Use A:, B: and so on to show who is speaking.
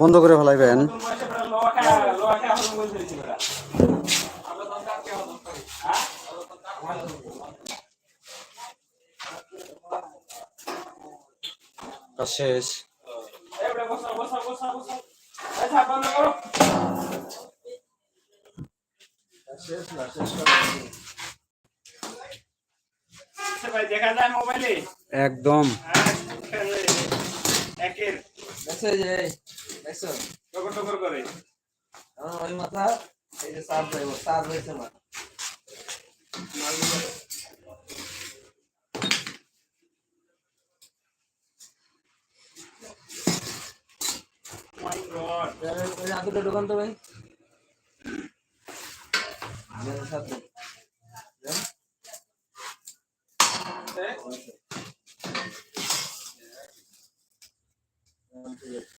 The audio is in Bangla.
A: বন্ধ করে ফেলাইবেন। কাজ শেষ
B: দেখা যায় মোবাইলে
A: একদম।
B: একের।
C: দেখছ এই দেখছ
B: টকর টকর করে।
C: আমার ওই মাথা এই যে সার যাইব সার দোকান তো ভাই। 면사도 네? 네?